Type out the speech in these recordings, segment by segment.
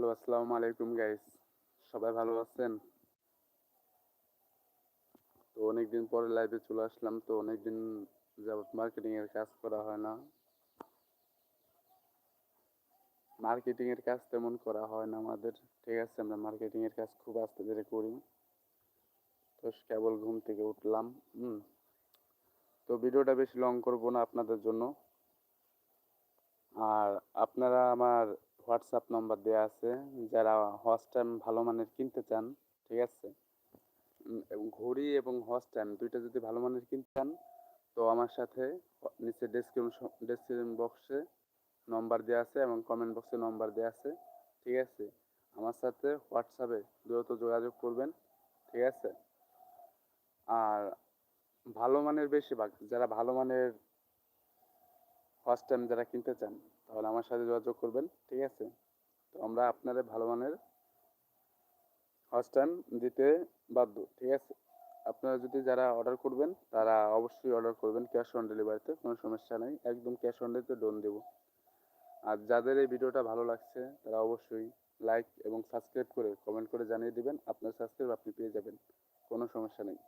Hello, আসসালামু আলাইকুম guys সবাই ভালো আছেন? তো অনেকদিন পরে লাইভে চলে আসলাম, তো অনেকদিন যাবত মার্কেটিং এর কাজ করা হয় না। মার্কেটিং এর কাজ তেমন করা হয় না আমাদের, ঠিক আছে, আমরা মার্কেটিং এর কাজ খুব আস্তে ধীরে করি। তো কেবল ঘুম থেকে উঠলাম, হুম। তো ভিডিওটা বেশি লং করব না আপনাদের জন্য। আর আপনারা আমার হোয়াটসঅ্যাপ নাম্বার দেওয়া আছে। যারা হস্টাইম ভালো মানের কিনতে চান, ঠিক আছে? ঘড়ি এবং হস্টাইম দুইটা যদি ভালো মানের কিনতে চান, তো আমার সাথে নিচে ডেসক্রিপশন ডেসক্রিপশন বক্সে নম্বর দেওয়া আছে এবং কমেন্ট বক্সে নম্বর দেওয়া আছে, ঠিক আছে? আমার সাথে হোয়াটসঅ্যাপে দ্রুত যোগাযোগ করবেন, ঠিক আছে? আর ভালো মানের বেশিরভাগ, যারা ভালো মানের ফার্স্ট টাইম যারা কিনতে চান তাহলে আমার সাথে যোগাযোগ করবেন, ঠিক আছে? তো আমরা আপনাদের ভালো মানের ফার্স্ট টাইম দিতে বাধ্য, ঠিক আছে? আপনারা যদি যারা অর্ডার করবেন, তারা অবশ্যই অর্ডার করবেন ক্যাশ অন ডেলিভারিতে কোনো সমস্যা নেই, একদম ক্যাশ অন ডেলিভারিতে ডোন দেব। আর যাদের এই ভিডিওটা ভালো লাগছে, তারা অবশ্যই লাইক এবং সাবস্ক্রাইব করে কমেন্ট করে জানিয়ে দিবেন, আপনার সাবস্ক্রাইব আপনি পেয়ে যাবেন, কোনো সমস্যা নেই।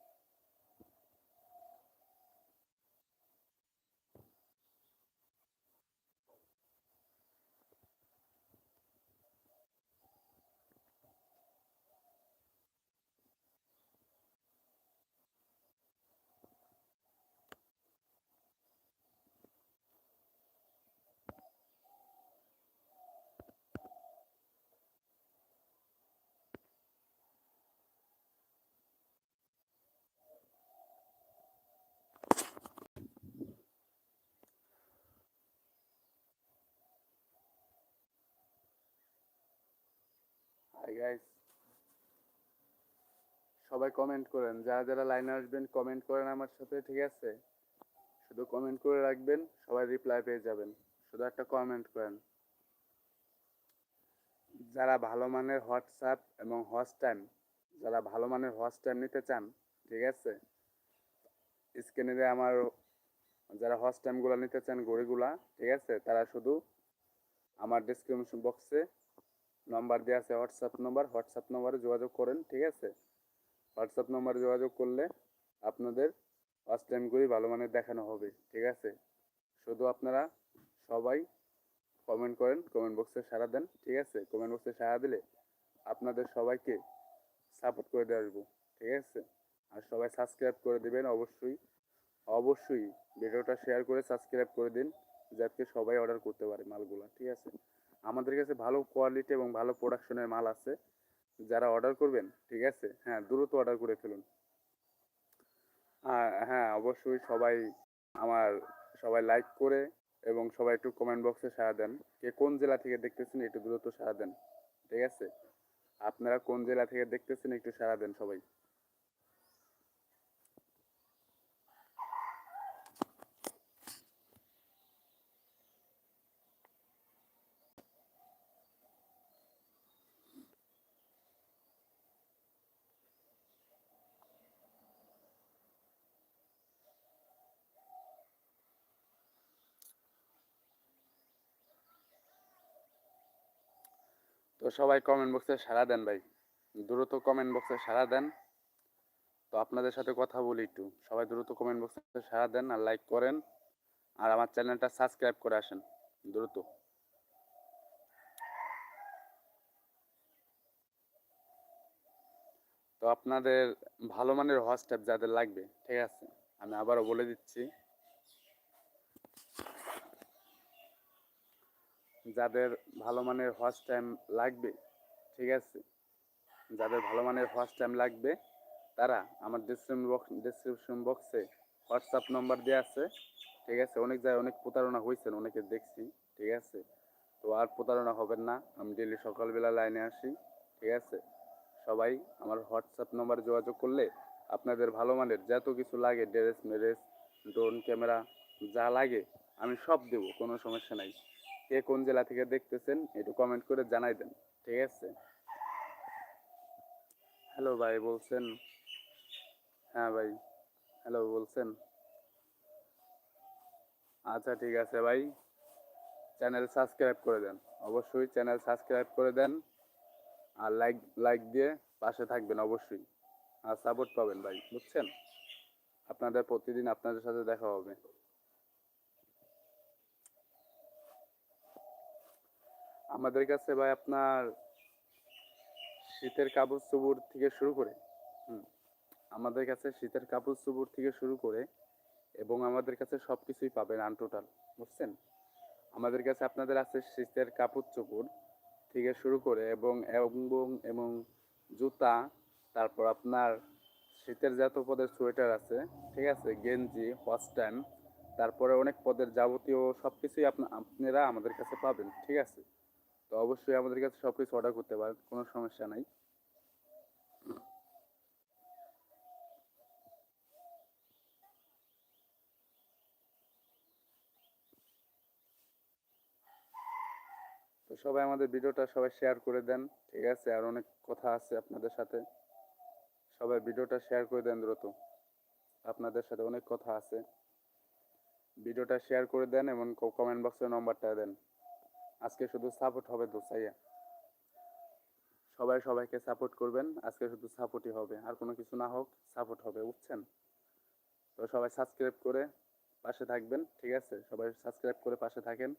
গাইস সবাই কমেন্ট করেন। যারা যারা লাইনে আসবেন কমেন্ট করেন আমার সাথে, ঠিক আছে? শুধু কমেন্ট করে রাখবেন, সবাই রিপ্লাই পেয়ে যাবেন। শুধু একটা কমেন্ট করেন। যারা ভালো মানের হোয়াটসঅ্যাপ এবং হস্ট টাইম যারা ভালো মানের হস্ট টাইম নিতে চান, ঠিক আছে? স্ক্রিনে আমার যারা হস্ট টাইমগুলো নিতে চান ঘড়িগুলা ঠিক আছে? তারা শুধু আমার ডিসক্রিপশন বক্সে নাম্বার দেওয়া আছে হোয়াটসঅ্যাপ নাম্বার। হোয়াটসঅ্যাপ নাম্বারে যোগাযোগ করেন, ঠিক আছে? হোয়াটসঅ্যাপ নাম্বারে যোগাযোগ করলে আপনাদের ফার্স্ট টাইম করে ভালো মানের দেখানো হবে, ঠিক আছে? শুধু আপনারা সবাই কমেন্ট করেন কমেন্ট বক্সে সাড়া দেন, ঠিক আছে? কমেন্ট বক্সে সাড়া দিলে আপনাদের সবাইকে সাপোর্ট করে দেওয়া ঠিক আছে? আর সবাই সাবস্ক্রাইব করে দেবেন, অবশ্যই অবশ্যই। ভিডিওটা শেয়ার করে সাবস্ক্রাইব করে দিন, যাতে সবাই অর্ডার করতে পারে মালগুলো, ঠিক আছে? আমাদের কাছে ভালো কোয়ালিটি এবং ভালো প্রোডাকশনের মাল আছে। যারা অর্ডার করবেন, ঠিক আছে? হ্যাঁ দ্রুত অর্ডার করে ফেলুন। আর হ্যাঁ অবশ্যই সবাই আমার, সবাই লাইক করে এবং সবাই একটু কমেন্ট বক্সে সাড়া দেন কে কোন জেলা থেকে দেখতেছেন, একটু দ্রুত সাড়া দেন, ঠিক আছে? আপনারা কোন জেলা থেকে দেখতেছেন, একটু সাড়া দেন সবাই। তো সবাই কমেন্ট বক্সে সাড়া দেন ভাই। দ্রুত কমেন্ট বক্সে সাড়া দেন। তো আপনাদের সাথে কথা বলি একটু। সবাই দ্রুত কমেন্ট বক্সে সাড়া দেন আর লাইক করেন। আর আমার চ্যানেলটা সাবস্ক্রাইব করে আসেন। দ্রুত। তো আপনাদের ভালো মানের হোয়াটসঅ্যাপ যাদের লাগবে, ঠিক আছে? আমি আবারও বলে দিচ্ছি। যাদের ভালো মানের ফার্স্ট টাইম লাগবে, ঠিক আছে? যাদের ভালো মানের ফার্স্ট টাইম লাগবে, তারা আমার ডিসক্রিপশন বক্স ডিসক্রিপশন বক্সে হোয়াটসঅ্যাপ নম্বর দেওয়া আছে, ঠিক আছে? অনেক জায়গায় অনেক প্রতারণা হয়েছেন, অনেকে দেখছি, ঠিক আছে? তো আর প্রতারণা হবেন না, আমি ডেলি সকালবেলা লাইনে আসি, ঠিক আছে? সবাই আমার হোয়াটসঅ্যাপ নম্বরে যোগাযোগ করলে আপনাদের ভালো মানের যত কিছু লাগে ড্রেস মেরেস ড্রোন ক্যামেরা যা লাগে, আমি সব দেবো, কোনো সমস্যা নাই। কে কোন জেলা থেকে দেখতেছেন, একটু কমেন্ট করে জানাই দেন, ঠিক আছে? হ্যালো ভাই, বলছেন? হ্যাঁ ভাই হ্যালো বলছেন? আচ্ছা ঠিক আছে ভাই। চ্যানেল সাবস্ক্রাইব করে দেন, অবশ্যই চ্যানেল সাবস্ক্রাইব করে দেন, আর লাইক লাইক দিয়ে পাশে থাকবেন অবশ্যই, আর সাপোর্ট পাবেন ভাই, বুঝছেন? আপনাদের প্রতিদিন আপনাদের সাথে দেখা হবে। আমাদের কাছে ভাই আপনার শীতের কাপড় চুপুর থেকে শুরু করে আমাদের কাছে শীতের কাপড় চুপুর থেকে শুরু করে এবং আমাদের কাছে সব কিছুই পাবেন আনটোটাল বুঝছেন? আমাদের কাছে আপনাদের আছে শীতের কাপড় চোপড় থেকে শুরু করে এবং এবং এবং জুতা, তারপর আপনার শীতের যত পদের সোয়েটার আছে, ঠিক আছে, গেঞ্জি হস্টান তারপরে অনেক পদের যাবতীয় সব কিছুই আপনা, আপনারা আমাদের কাছে পাবেন, ঠিক আছে? তো অবশ্যই আমাদের কাছে সব কিছু অর্ডার করতে পারেন, কোনো সমস্যা নাই। তো সবাই আমাদের ভিডিওটা সবাই শেয়ার করে দেন, ঠিক আছে? আর অনেক কথা আছে আপনাদের সাথে। সবাই ভিডিওটা শেয়ার করে দেন দ্রুত। আপনাদের সাথে অনেক কথা আছে। ভিডিওটা শেয়ার করে দেন এবং কমেন্ট বক্সে নম্বরটা দেন। আজকে শুধু সাপোর্ট হবে দোসাইয়া। সবাই সবাইকে সাপোর্ট করবেন, আজকে শুধু সাপোর্টই হবে। আর কোনো কিছু না হোক সাপোর্ট হবে, বুঝছেন? তো সবাই সাবস্ক্রাইব করে পাশে থাকবেন, ঠিক আছে? সবাই সাবস্ক্রাইব করে পাশে থাকেন।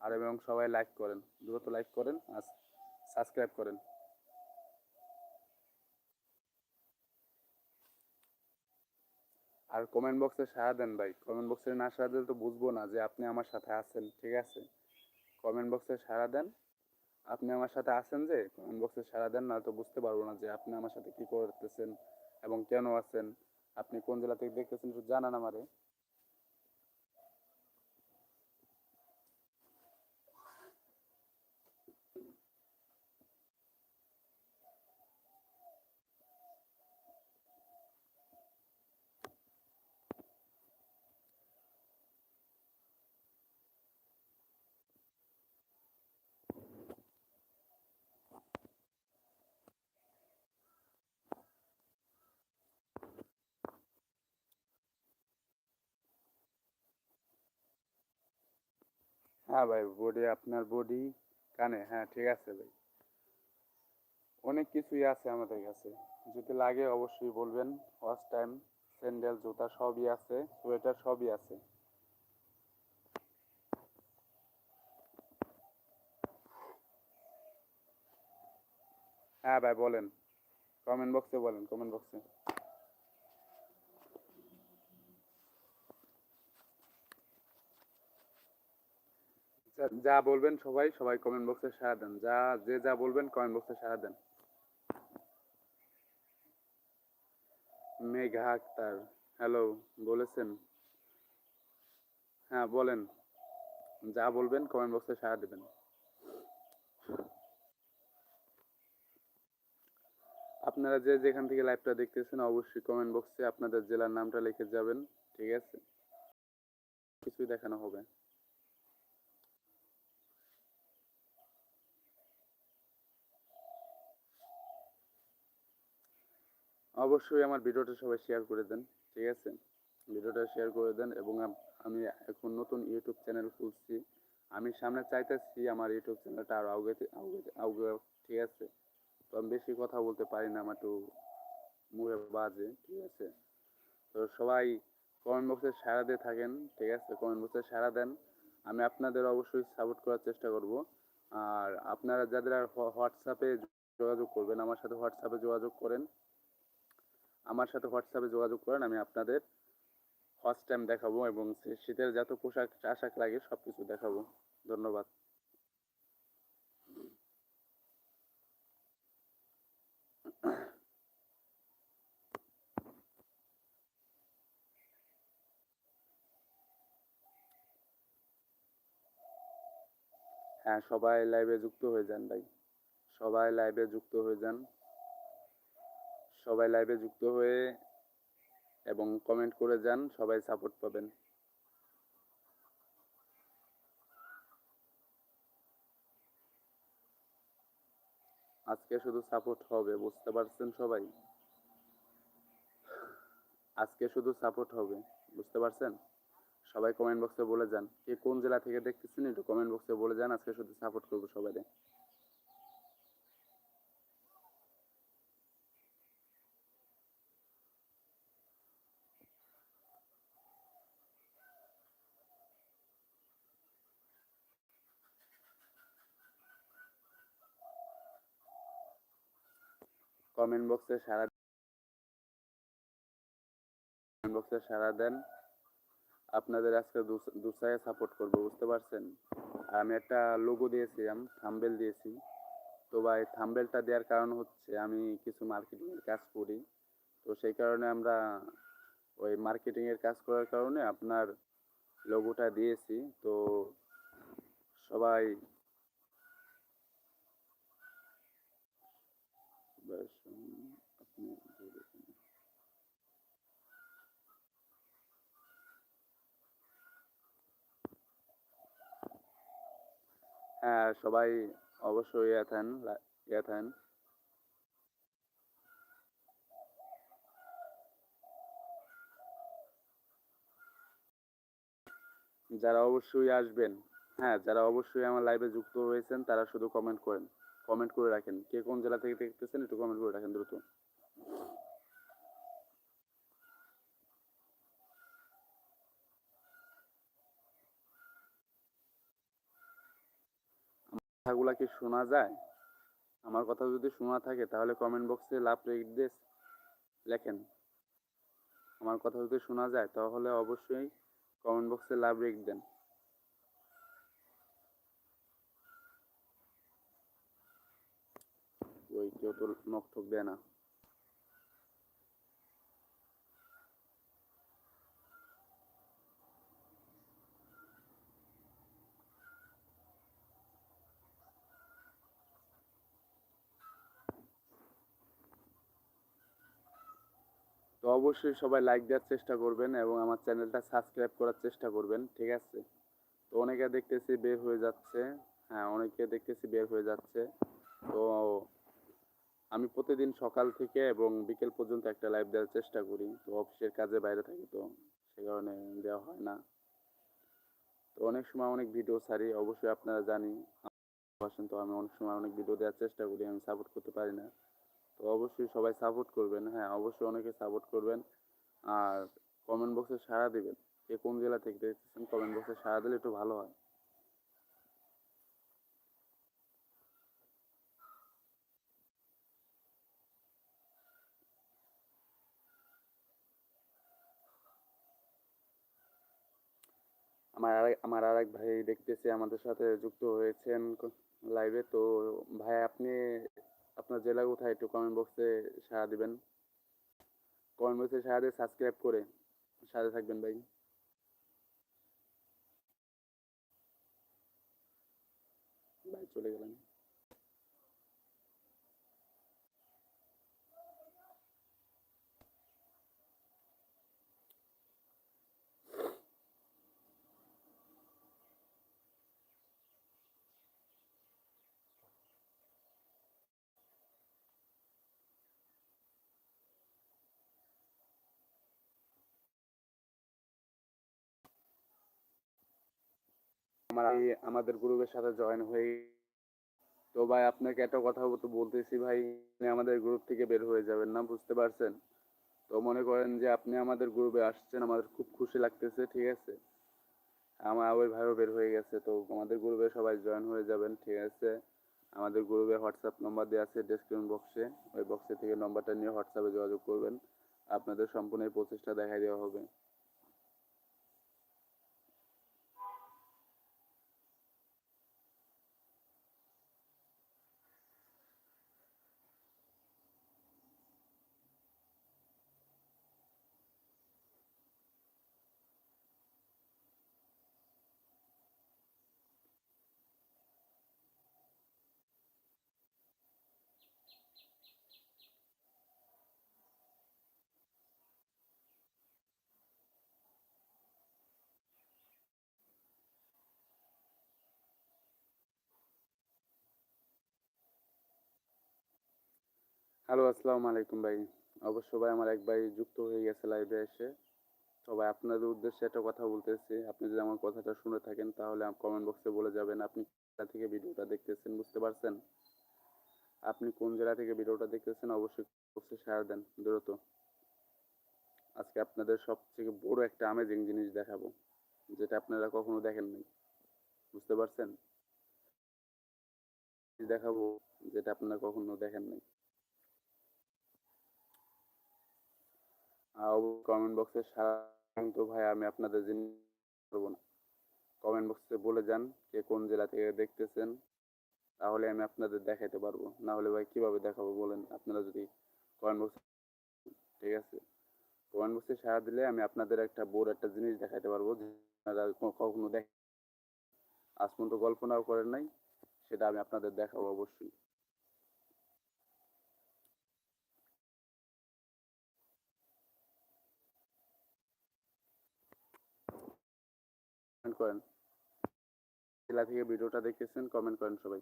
আর এবং সবাই লাইক করেন, দ্রুত লাইক করেন, আর সাবস্ক্রাইব করেন। আর কমেন্ট বক্সে সাড়া দেন ভাই। কমেন্ট বক্সে না সাড়া দিলে তো বুঝব না যে আপনি আমার সাথে আছেন, ঠিক আছে? কমেন্ট বক্সে সাড়া দেন। আপনি আমার সাথে আছেন যে কমেন্ট বক্সে সাড়া দেন না তো বুঝতে পারব না যে আপনি আমার সাথে কি করতেছেন এবং কেন আছেন। আপনি কোন জেলা থেকে দেখতেছেন একটু জানান আমারে। হ্যাঁ ভাই বডি আপনার বডি কানে হ্যাঁ ঠিক আছে ভাই। অনেক কিছুই আছে আমাদের কাছে। যদি লাগে অবশ্যই বলবেন ফার্স্ট টাইম স্যান্ডেল জুতা সবই আছে সোয়েটার সবই আছে। হ্যাঁ ভাই, বলেন। কমেন্ট বক্সে বলেন কমেন্ট বক্সে যা- যা বলবেন সবাই সবাই কমেন্ট বক্সে সাড়া দেন। যা, যে যা বলবেন কমেন্ট বক্সে সাড়া দেন। মেঘা আক্তার হ্যালো বলেছেন। হ্যাঁ বলেন। যা বলবেন কমেন্ট বক্সে সাড়া দেবেন। আপনারা যে যেখান থেকে লাইভটা দেখতেছেন, অবশ্যই কমেন্ট বক্সে আপনাদের জেলার নামটা লিখে যাবেন, ঠিক আছে? কিছুই দেখানো হবে। অবশ্যই আমার ভিডিওটা সবাই শেয়ার করে দেন, ঠিক আছে? ভিডিওটা শেয়ার করে দেন এবং আমি এখন নতুন ইউটিউব চ্যানেল খুলছি। আমি সামনে চাইতেছি আমার ইউটিউব চ্যানেলটা আরও আগে আগে ঠিক আছে? তো আমি বেশি কথা বলতে পারি না, আমার একটু মুখে বাজে, ঠিক আছে? তো সবাই কমেন্ট বক্সে সাড়া দিয়ে থাকেন, ঠিক আছে? কমেন্ট বক্সে সাড়া দেন। আমি আপনাদের অবশ্যই সাপোর্ট করার চেষ্টা করব। আর আপনারা যাদের আর হোয়াটসঅ্যাপে যোগাযোগ করবেন, আমার সাথে হোয়াটসঅ্যাপে যোগাযোগ করেন। আমার সাথে হোয়াটসঅ্যাপে যোগাযোগ করেন, আমি আপনাদের ফার্স্ট টাইম দেখাবো এবং শীতের যত পোশাক, আশাক লাগে সব কিছু দেখাবো। ধন্যবাদ। হ্যাঁ সবাই লাইভে যুক্ত হয়ে যান ভাই। সবাই লাইভে যুক্ত হয়ে যান। সবাই লাইভে যুক্ত হয়ে এবং কমেন্ট করে যান, সবাই সাপোর্ট পাবেন। আজকে শুধু সাপোর্ট হবে, বুঝতে পারছেন সবাই? আজকে শুধু সাপোর্ট হবে, বুঝতে পারছেন? সবাই কমেন্ট বক্সে বলে যান। কে কোন জেলা থেকে দেখতেছেন, একটু কমেন্ট বক্সে বলে যান, আজকে শুধু সাপোর্ট করব সবাই কমেন্ট বক্সে সারা কমেন্ট বক্সে সারা দেন। আপনাদের আজকে দুসায়ে সাপোর্ট করব, বুঝতে পারছেন? আর আমি একটা লোগো দিয়েছিলাম থাম্বেল দিয়েছি। তো ভাই থাম্বেলটা দেওয়ার কারণ হচ্ছে আমি কিছু মার্কেটিংয়ের কাজ করি। তো সেই কারণে আমরা ওই মার্কেটিংয়ের কাজ করার কারণে আপনার লোগোটা দিয়েছি। তো সবাই হ্যাঁ সবাই অবশ্যই ইয়ে ইয়ে যারা অবশ্যই আসবেন হ্যাঁ যারা অবশ্যই আমার লাইভে যুক্ত হয়েছেন, তারা শুধু কমেন্ট করেন। কমেন্ট করে রাখেন। কে কোন জেলা থেকে দেখতেছেন একটু কমেন্ট করে রাখেন দ্রুত। কথাগুলা কি শোনা যায়? আমার কথা যদি শোনা থাকে, তাহলে কমেন্ট বক্সে লাভ দিস লেখেন। আমার কথা যদি শোনা যায়, তাহলে অবশ্যই কমেন্ট বক্সে লাভ রেট দেন। ওই কেউ তো নখ ঠক দেয় না। তো অবশ্যই সবাই লাইক দেওয়ার চেষ্টা করবেন এবং আমার চ্যানেলটা সাবস্ক্রাইব করার চেষ্টা করবেন, ঠিক আছে? তো অনেকে দেখতেছি বের হয়ে যাচ্ছে। হ্যাঁ অনেকে দেখতেছি বের হয়ে যাচ্ছে। তো আমি প্রতিদিন সকাল থেকে এবং বিকেল পর্যন্ত একটা লাইভ দেওয়ার চেষ্টা করি। তো অফিসের কাজে বাইরে থাকি তো সে কারণে দেওয়া হয় না। তো অনেক সময় অনেক ভিডিও ছাড়ি, অবশ্যই আপনারা জানি। ভালোবাসেন তো, আমি অনেক সময় অনেক ভিডিও দেওয়ার চেষ্টা করি, আমি সাপোর্ট করতে পারি না। তো অবশ্যই সবাই সাপোর্ট করবেন হ্যাঁ অবশ্যই অনেকে সাপোর্ট করবেন। আর কমেন্ট বক্সে সাড়া দিবেন। কে কোন জেলা থেকে দেখতেছেন কমেন্ট বক্সে সাড়া দিলে একটু ভালো হয়। আমার আর আমার আরেক ভাই দেখতেছি আমাদের সাথে যুক্ত হয়েছেন লাইভে তো ভাই, আপনি আপনার জেলা কোথায় একটু কমেন্ট বক্সে সাড়া দিবেন। কমেন্ট বক্সে সাড়া দিয়ে সাবস্ক্রাইব করে সাথে থাকবেন ভাই। ভাই, চলে গেলেন। আমার আমাদের গ্রুপের সাথে জয়েন হয়ে তো ভাই, আপনাকে একটা কথা বলতেছি ভাই আমাদের গ্রুপ থেকে বের হয়ে যাবেন না, বুঝতে পারছেন? তো মনে করেন যে আপনি আমাদের গ্রুপে আসছেন, আমাদের খুব খুশি লাগতেছে, ঠিক আছে? আমার ওই ভাইও বের হয়ে গেছে, তো আমাদের গ্রুপে সবাই জয়েন হয়ে যাবেন, ঠিক আছে? আমাদের গ্রুপে হোয়াটসঅ্যাপ নাম্বার দেওয়া আছে ডেসক্রিপশন বক্সে ওই বক্সে থেকে নম্বরটা নিয়ে হোয়াটসঅ্যাপে যোগাযোগ করবেন। আপনাদের সম্পূর্ণ এই প্রচেষ্টা দেখাই দেওয়া হবে। হ্যালো, আসসালামু আলাইকুম ভাই। অবশ্য ভাই আমার এক ভাই যুক্ত হয়ে গেছে লাইভে এসে। তো ভাই আপনাদের উদ্দেশ্যে একটা কথা বলতেছি। আপনি যদি আমার কথাটা শুনে থাকেন, তাহলে কমেন্ট বক্সে বলে যাবেন, আপনি কোথা থেকে ভিডিওটা দেখতেছেন বুঝতে পারছেন? আপনি কোন জেলা থেকে ভিডিওটা দেখতেছেন, অবশ্যই বক্সে শেয়ার দেন, দ্রুত। আজকে আপনাদের সবথেকে বড় একটা আমেজিং জিনিস দেখাবো, যেটা আপনারা কখনো দেখেন নাই। বুঝতে পারছেন? দেখাবো, যেটা আপনারা কখনো দেখেন কমেন্ট বক্সে সারান্ত ভাই আমি আপনাদের জিনিস করব না। কমেন্ট বক্সে বলে যান কে কোন জেলা থেকে দেখতেছেন, তাহলে আমি আপনাদের দেখাইতে পারব। না হলে ভাই কীভাবে দেখাবো বলেন? আপনারা যদি কমেন্ট বক্সে ঠিক আছে? কমেন্ট বক্সে সারা দিলে আমি আপনাদের একটা বোর একটা জিনিস দেখাইতে পারব আপনারা কখনো দেখ আজ পর্যন্ত কল্পনাও করেন নাই, সেটা আমি আপনাদের দেখাবো অবশ্যই কমেন্ট করেন। জেলা থেকে ভিডিওটা দেখতেছেন কমেন্ট করেন সবাই।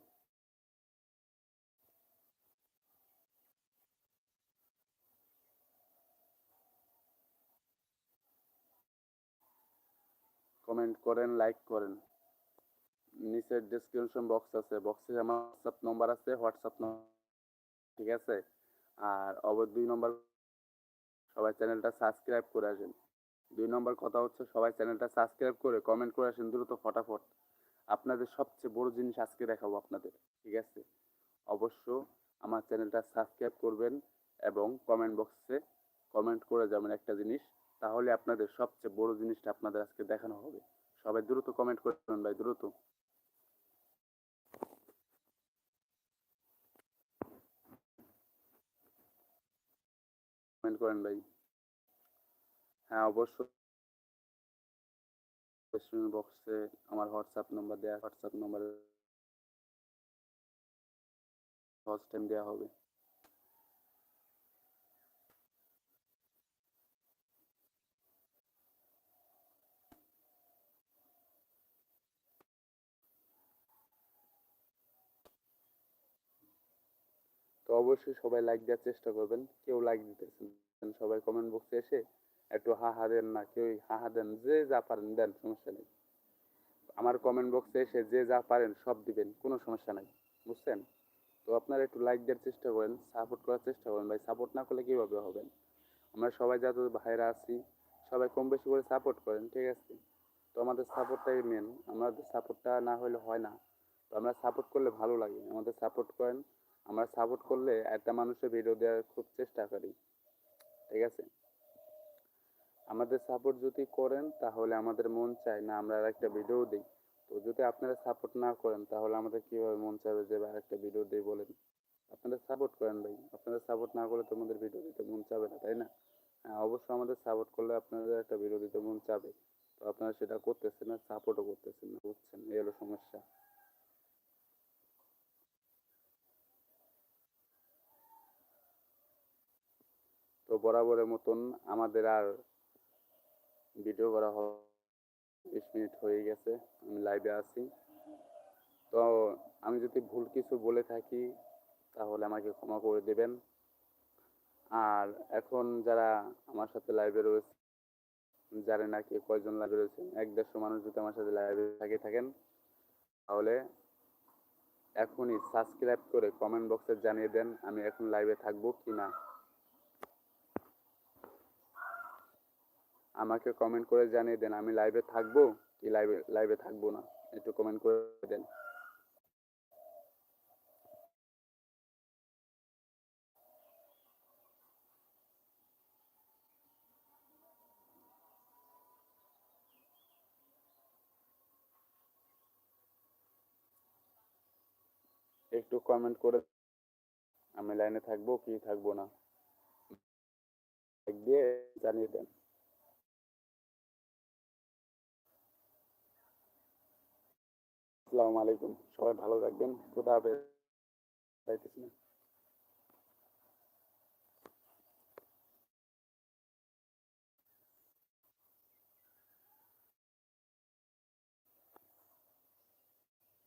কমেন্ট করেন লাইক করেন। নিচের ডিসক্রিপশন বক্স আছে। বক্সে আমার হোয়াটসঅ্যাপ নম্বর আছে হোয়াটসঅ্যাপ ঠিক আছে? আর অবর দুই নম্বর সবাই চ্যানেলটা সাবস্ক্রাইব করে আসেন। দুই নম্বর কথা হচ্ছে সবাই চ্যানেলটা সাবস্ক্রাইব করে কমেন্ট করে আসেন দ্রুত ফটাফট। আপনাদের সবচেয়ে বড় জিনিস আজকে দেখাবো আপনাদের, ঠিক আছে? অবশ্য আমার চ্যানেলটা সাবস্ক্রাইব করবেন এবং কমেন্ট বক্সে কমেন্ট করে যাবেন একটা জিনিস, তাহলে আপনাদের সবচেয়ে বড় জিনিসটা আপনাদের আজকে দেখানো হবে। সবাই দ্রুত কমেন্ট করবেন ভাই, দ্রুত। কমেন্ট করেন ভাই। হ্যাঁ অবশ্যই। ডিসক্রিপশন বক্সে আমার হোয়াটসঅ্যাপ নাম্বার দেওয়া হোয়াটসঅ্যাপ নাম্বারে ফার্স্ট টাইম দেওয়া হবে। তো অবশ্যই সবাই লাইক দেওয়ার চেষ্টা করবেন। কেউ লাইক দিতেছেন সবাই কমেন্ট বক্সে এসে একটু হা হা দেন না, কেউ হা হা দেন, যে যা পারেন দেন, সমস্যা নেই। আমার কমেন্ট বক্সে এসে যে যা পারেন, সব দিবেন, কোনো সমস্যা নাই, বুঝছেন? তো আপনারা একটু লাইক দেওয়ার চেষ্টা করেন সাপোর্ট করার চেষ্টা করেন, ভাই সাপোর্ট না করলে কীভাবে হবেন? আমরা সবাই যত ভাইরা আছি, সবাই কম বেশি করে সাপোর্ট করেন, ঠিক আছে? তো আমাদের সাপোর্টটাই মেন আমাদের সাপোর্টটা না হলে হয় না। তো আমরা সাপোর্ট করলে ভালো লাগে, আমাদের সাপোর্ট করেন। আমরা সাপোর্ট করলে একটা মানুষের ভিডিও দেওয়ার খুব চেষ্টা করি, ঠিক আছে? আমাদের সাপোর্ট যদি করেন, তাহলে আমাদের মন চায় না আমরা একটা ভিডিও দিই। তো যদি আপনারা সাপোর্ট না করেন, তাহলে আমাদের কীভাবে মন চাইবে যে, ভাই একটা ভিডিও দিই বলেন? আপনারা সাপোর্ট করেন ভাই। আপনারা সাপোর্ট না করলে তো আমাদের ভিডিও দিতে মন চাবে না, তাই না? হ্যাঁ অবশ্যই আমাদের সাপোর্ট করলে আপনাদের একটা ভিডিও দিতে মন চাবে। তো আপনারা সেটা করতেছেন না সাপোর্টও করতেছেন না, বুঝছেন? এই হলো সমস্যা। তো বরাবরের মতন আমাদের আর ভিডিও করা হয় বিশ মিনিট হয়ে গেছে, আমি লাইভে আছি। তো আমি যদি ভুল কিছু বলে থাকি, তাহলে আমাকে ক্ষমা করে দেবেন। আর এখন যারা আমার সাথে লাইভে রয়েছে, জানে না কে কয়জন লাইভে রয়েছে, এক দেড়শো মানুষ যদি আমার সাথে লাইভে থাকে, থাকেন, তাহলে এখনই সাবস্ক্রাইব করে কমেন্ট বক্সে জানিয়ে দেন, আমি এখন লাইভে থাকব কি না আমাকে কমেন্ট করে জানিয়ে দেন, আমি লাইভে থাকব কি লাইভে লাইভে থাকব না? একটু কমেন্ট করে দেন। একটু কমেন্ট করে, আমি লাইনে থাকব কি থাকব না? দিয়ে জানিয়ে দেন। আসসালামু আলাইকুম। সবাই ভালো থাকবেন। খোদা হাফেজ।